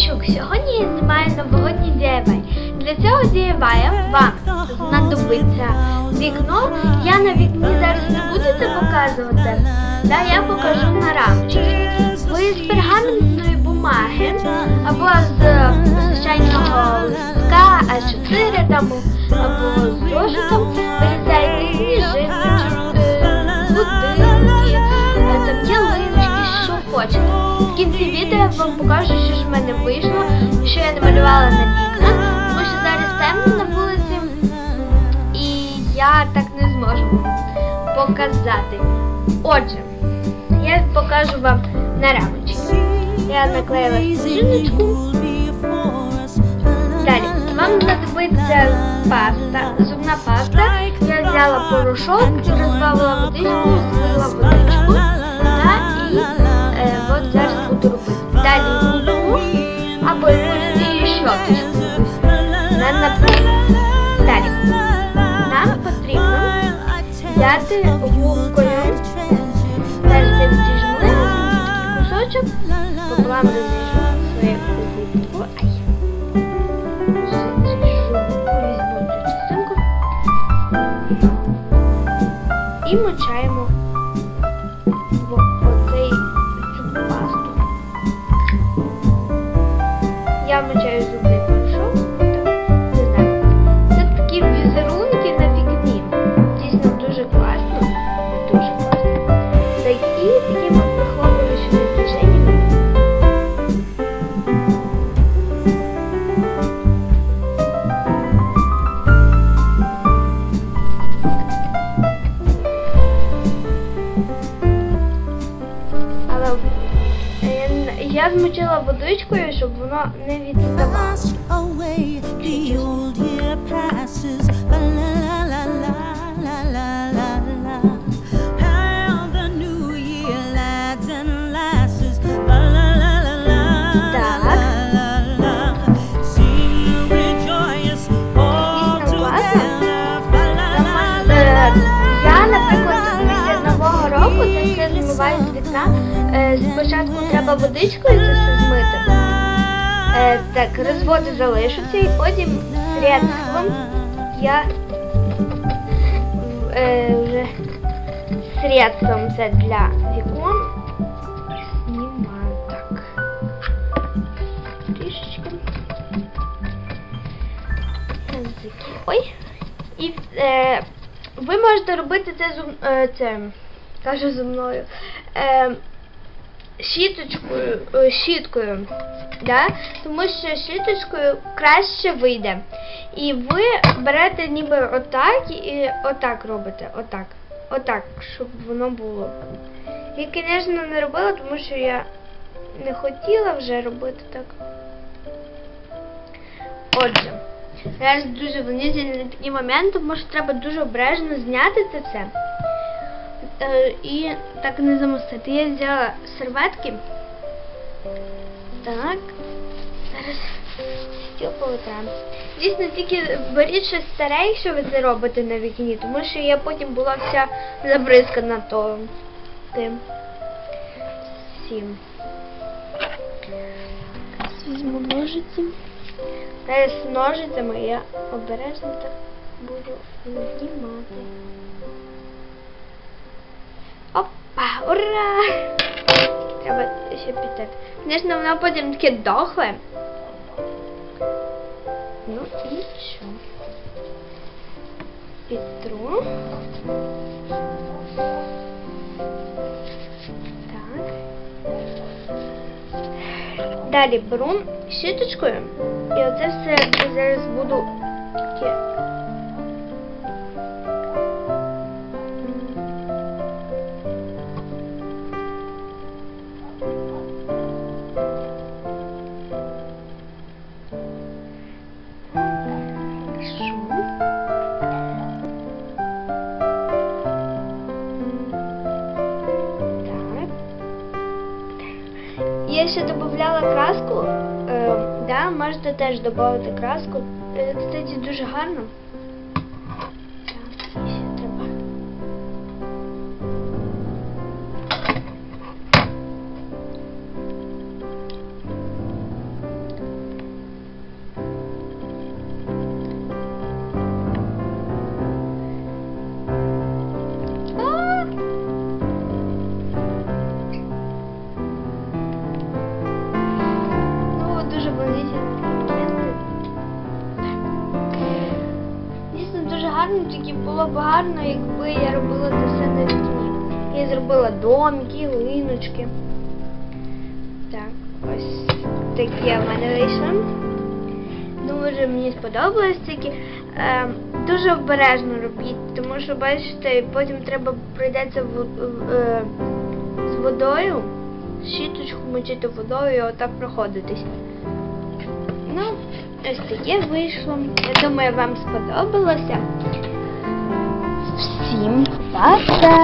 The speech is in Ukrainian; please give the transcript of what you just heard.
Мішук, сьогодні я знімаю новогодній DIY. Для цього DIY вам знадобиться вікно. Я на вікні зараз не буду це показувати. та я покажу на рамочці. Ви з пергаментної бумаги або з звичайного листка А4 там, кінці відео я вам покажу, що ж в мене вийшло, що я намалювала на вікнах, тому що зараз темно на вулиці, і я так не зможу показати. Отже, я покажу вам на рамочці. Я наклеїла сніжиночку. Далі, вам знадобиться паста, зубна паста. Я взяла порошок, розбавила водичку, злила водичку. Взяти губкою. Зараз я кусочок, пополам розріжу свою губку. Ай. І мочаємо оцей пасту. Я мочаю зубний включила водичкою, щоб вона не віддавала. Все змиваю з вікна. Е, Спочатку треба водичкою це все змити. Е, Так, розводи залишаться і потім средством я е, вже средством це для вікон знімаю так. Трішечки. Ой. І е, ви можете робити це зум, е, це, кажу зі мною. Е, щіточкою, е, щіткою. Да? Тому що щіточкою краще вийде. І ви берете ніби отак і отак робите. Отак. Отак, щоб воно було. Я, звісно, не робила, тому що я не хотіла вже робити так. Отже, зараз дуже волнительний такий момент, тому що треба дуже обережно зняти це. Е, і так не замостити. Я взяла серветки. Так. Зараз стіл повитрам. Дійсно, тільки беріть щось старе, якщо ви це робите на вікні, тому що я потім була вся забризкана то тим. Всім. Візьму ножиці. Зараз з ножицями я обережно так буду знімати. Ура! Треба ще піти. Звісно, воно потім таке дохле. Ну і що? Підтру. Так. Далі беру щіточкою і оце все зараз буду таке. Я ще додавала краску. Е, да, можете теж додати краску. Е, кстати, дуже гарно. Було б гарно, якби я робила це все на вікні. Я зробила домики, ялиночки. Так, ось таке в мене вийшло. Дуже мені сподобалось тільки е, дуже обережно робіть, тому що бачите, потім треба прийдеться в- е, з водою, щіточку мочити водою і отак проходитись. Ну, ось таке вийшло. Я думаю, вам сподобалося. Всім па-па!